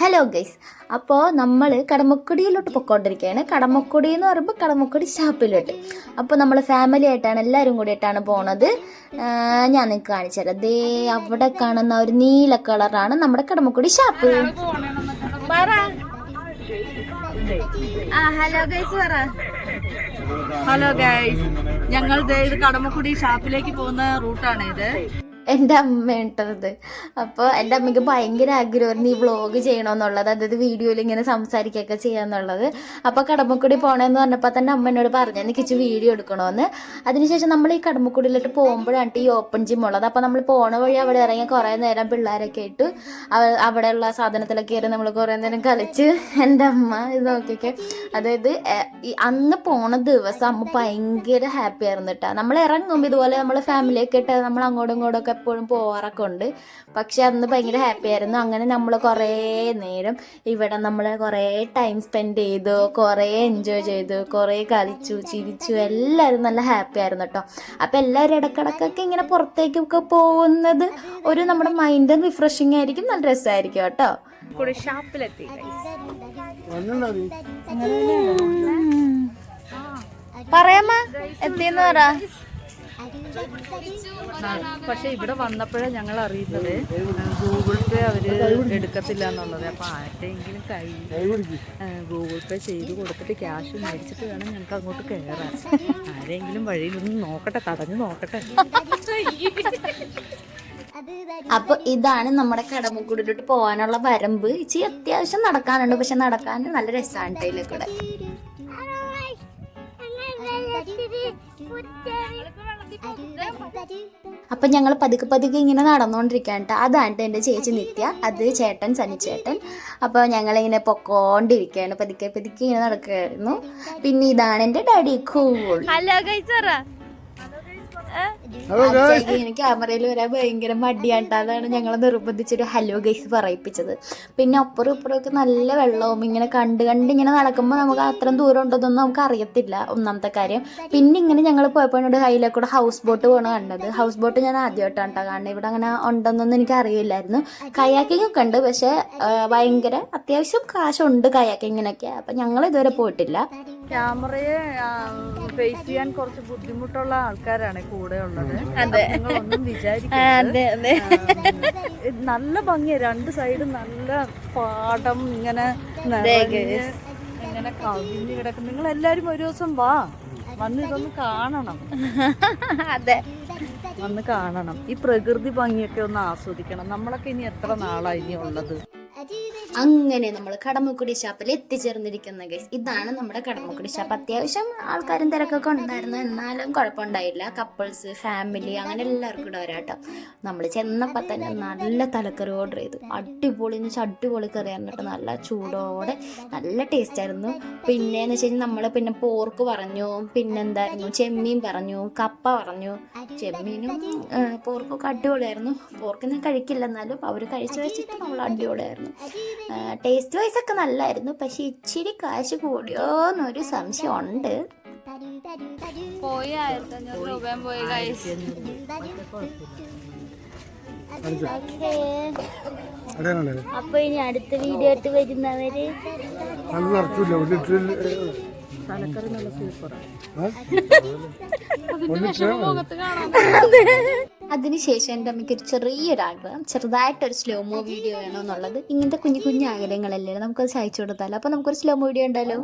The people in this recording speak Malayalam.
ഹലോ ഗൈസ് അപ്പോൾ നമ്മൾ കടമക്കുടിയിലോട്ട് പൊയ്ക്കൊണ്ടിരിക്കുകയാണ് കടമക്കുടി എന്ന് പറയുമ്പോൾ കടമക്കുടി ഷാപ്പിലോട്ട്. അപ്പോൾ നമ്മൾ ഫാമിലി ആയിട്ടാണ് എല്ലാവരും കൂടിയിട്ടാണ് പോണത്. ഞാൻ നിങ്ങൾക്ക് കാണിച്ചു തരാം. ദേ അവിടെ കാണുന്ന ഒരു നീല കളറാണ് നമ്മുടെ കടമക്കുടി ഷാപ്പ്. ഹലോ ഗൈസ് പറ. ഹലോ ഗൈസ് ഞങ്ങൾ ഇത് കടമക്കുടി ഷാപ്പിലേക്ക് പോകുന്ന റൂട്ടാണ് ഇത്. എന്റെ അമ്മ ഇട്ടത്. അപ്പോൾ എന്റെ അമ്മയ്ക്ക് ഭയങ്കര ആഗ്രഹമായിരുന്നു ഈ വ്ളോഗ് ചെയ്യണമെന്നുള്ളത് അതായത് വീഡിയോയിൽ ഇങ്ങനെ സംസാരിക്കുകയൊക്കെ ചെയ്യാന്നുള്ളത്. അപ്പോൾ കടമക്കുടി പോകണമെന്ന് പറഞ്ഞപ്പോൾ തന്നെ അമ്മ എന്നോട് പറഞ്ഞു എനിക്ക് ഇച്ചിരി വീഡിയോ എടുക്കണമെന്ന് അതിനുശേഷം നമ്മൾ ഈ കടമക്കുടിയിലോട്ട് പോകുമ്പോഴാണ് ഈ ഓപ്പൺ ജിം ഉള്ളത്. അപ്പോൾ നമ്മൾ പോണ വഴി അവിടെ ഇറങ്ങി കുറേ നേരം പിള്ളേരൊക്കെ ഇട്ട്. അവ- അവിടെയുള്ള സാധനത്തിലൊക്കെ കയറി നമ്മൾ കുറേ നേരം കളിച്ച് എന്റെ അമ്മ ഇത് നോക്കിയൊക്കെ. അതായത് അന്ന് പോണ ദിവസം അമ്മ ഭയങ്കര ഹാപ്പി ആയിരുന്നു കേട്ടോ നമ്മൾ ഇറങ്ങുമ്പോൾ ഇതുപോലെ നമ്മൾ ഫാമിലിയൊക്കെ ഇട്ട് നമ്മൾ അങ്ങോട്ടും ഇങ്ങോട്ടും ഒക്കെ എപ്പോഴും പോവാറൊക്കെ ഉണ്ട് പക്ഷെ അന്ന് ഭയങ്കര ഹാപ്പി ആയിരുന്നു. അങ്ങനെ നമ്മൾ കുറേ നേരം ഇവിടെ നമ്മൾ കുറേ ടൈം സ്പെൻഡ് ചെയ്തു കുറേ എൻജോയ് ചെയ്തു കുറേ കളിച്ചു ചിരിച്ചു എല്ലാവരും നല്ല ഹാപ്പി ആയിരുന്നു കേട്ടോ. അപ്പോൾ എല്ലാവരും ഇടക്കിടക്കൊക്കെ ഇങ്ങനെ പുറത്തേക്കൊക്കെ പോകുന്നത് ഒരു നമ്മുടെ മൈൻഡ് റിഫ്രഷിങ് ആയിരിക്കും നല്ല രസമായിരിക്കും കേട്ടോ. കുടി ഷാപ്പിലെത്തി പറയാമ്മ എത്തിയെന്ന് പറ. പക്ഷെ ഇവിടെ വന്നപ്പോഴേ ഞങ്ങൾ അറിയുന്നത് ഗൂഗിൾ പേ അവർ എടുക്കത്തില്ല എന്നുള്ളത്. അപ്പോൾ ആരുടെയെങ്കിലും കൈ ഗൂഗിൾ പേ ചെയ്ത് കൊടുത്തിട്ട് ക്യാഷ് മേടിച്ചിട്ട് വേണം ഞങ്ങൾക്ക് അങ്ങോട്ട് കയറാൻ ആരെങ്കിലും വഴിയിൽ ഒന്ന് നോക്കട്ടെ തടഞ്ഞു നോക്കട്ടെ. അപ്പൊ ഇതാണ് നമ്മുടെ കടമുക്കുടിലോട്ട് പോകാനുള്ള വരമ്പ്. ഇച്ചി അത്യാവശ്യം നടക്കാനുണ്ട് പക്ഷെ നടക്കാൻ നല്ല രസമാണ് ഇതിലെ കൂടെ അപ്പൊ ഞങ്ങൾ പതുക്കെ പതുക്കെ ഇങ്ങനെ നടന്നുകൊണ്ടിരിക്കുകയാണ് കേട്ടോ അതാണ് എന്റെ ചേച്ചി നിത്യ. അത് ചേട്ടൻ സനിച്ചേട്ടൻ അപ്പോൾ ഞങ്ങളിങ്ങനെ പൊക്കോണ്ടിരിക്കുകയാണ് പതുക്കെ പതുക്കെ ഇങ്ങനെ നടക്കുകയായിരുന്നു പിന്നെ ഇതാണ് എന്റെ ഡാഡി കൂൾ. ഹലോ ഗൈസ് അച്ഛയ്ക്ക് ക്യാമറയിൽ വരാൻ ഭയങ്കര മടിയാട്ടോ. അതാണ് ഞങ്ങളെ നിർബന്ധിച്ചൊരു ഹലോ ഗൈസ് പറയിപ്പിച്ചത്. പിന്നെ അപ്പുറം ഇപ്പുറം ഒക്കെ നല്ല വെള്ളവും ഇങ്ങനെ കണ്ട് കണ്ട് ഇങ്ങനെ നടക്കുമ്പോൾ നമുക്ക് അത്രയും ദൂരം ഉണ്ടോന്നൊന്നും നമുക്ക് അറിയത്തില്ല ഒന്നാമത്തെ കാര്യം. പിന്നെ ഇങ്ങനെ ഞങ്ങൾ പോയപ്പോഴോട് ഹൈലേ കൂടെ ഹൗസ് ബോട്ട് പോകണം കണ്ടത്. ഹൗസ് ബോട്ട് ഞാൻ ആദ്യമായിട്ടാണ് കേട്ടോ കാരണം ഇവിടെ അങ്ങനെ ഉണ്ടെന്നൊന്നും എനിക്ക് അറിയില്ലായിരുന്നു. കയാക്കിംഗ് ഒക്കെ ഉണ്ട്. പക്ഷേ ഭയങ്കര അത്യാവശ്യം കാശുണ്ട് കയാക്കിങ്ങിനൊക്കെ അപ്പം ഞങ്ങൾ ഇതുവരെ പോയിട്ടില്ല. ക്യാമറയെ ഫേസ് ചെയ്യാൻ കുറച്ച് ബുദ്ധിമുട്ടുള്ള ആൾക്കാരാണ് കൂടെ ആ, നല്ല ഭംഗിയാ. രണ്ട് സൈഡും നല്ല പാടം ഇങ്ങനെ ഇങ്ങനെ കവിഞ്ഞ് കിടക്കും. നിങ്ങൾ എല്ലാരും ഒരു ദിവസം വാ. വന്ന് ഇതൊന്ന് കാണണം. അതെ. വന്ന് കാണണം. ഈ പ്രകൃതി ഭംഗിയൊക്കെ ഒന്ന് ആസ്വദിക്കണം. നമ്മളൊക്കെ ഇനി എത്ര നാളായി ഇനി ഉള്ളത്? അങ്ങനെ നമ്മൾ കടമുക്കുടി ഷാപ്പിൽ എത്തിച്ചേർന്നിരിക്കുന്ന ഗൈസ് ഇതാണ് നമ്മുടെ കടമുക്കുടി ഷാപ്പ്. അത്യാവശ്യം ആൾക്കാരും തിരക്കൊക്കെ ഉണ്ടായിരുന്നു. എന്നാലും കുഴപ്പമുണ്ടായില്ല. കപ്പിൾസ് ഫാമിലി അങ്ങനെ എല്ലാവർക്കും ഇവിടെ വരാട്ടോ. നമ്മൾ ചെന്നപ്പോൾ തന്നെ നല്ല തലക്കറി ഓർഡർ ചെയ്തു. അടിപൊളി എന്ന് വെച്ചാൽ അടിപൊളി കറിയായിരുന്നു കേട്ടോ. നല്ല ചൂടോടെ നല്ല ടേസ്റ്റ് ആയിരുന്നു. പിന്നെ എന്ന് വെച്ച് കഴിഞ്ഞാൽ നമ്മൾ പിന്നെ പോർക്ക് പറഞ്ഞു പിന്നെ എന്തായിരുന്നു ചെമ്മീൻ പറഞ്ഞു കപ്പ പറഞ്ഞു. ചെമ്മീനും പോർക്കൊക്കെ അടിപൊളിയായിരുന്നു. പോർക്ക് ഞാൻ കഴിക്കില്ല എന്നാലും അവർ കഴിച്ചു വെച്ചിട്ട് നമ്മൾ അടിപൊളിയായിരുന്നു. ടേസ്റ്റ് വൈസ് ഒക്കെ നല്ലായിരുന്നു. പക്ഷെ ഇച്ചിരി കാശ് കൂടിയോ എന്നൊരു സംശയം ഉണ്ട് പോയി ആയിരത്തി അഞ്ഞൂറ് രൂപയും പോയി കഴിച്ചു അടയാണല്ലേ അപ്പൊ ഇനി അടുത്ത വീഡിയോ ആയിട്ട് വരുന്നവര് തലക്കറി നല്ല സൂപ്പറാണ് അതിനുശേഷം എന്റെ അമ്മയ്ക്ക് ഒരു ചെറിയൊരു ആഗ്രഹം ചെറുതായിട്ടൊരു സ്ലോ മോ വീഡിയോ വേണമെന്നുള്ളത്. ഇങ്ങനത്തെ കുഞ്ഞു കുഞ്ഞു ആഗ്രഹങ്ങളല്ലേ നമുക്കത് സഹായിച്ചു കൊടുത്താലോ അപ്പൊ നമുക്കൊരു സ്ലോ മോ വീഡിയോ ഉണ്ടല്ലോ.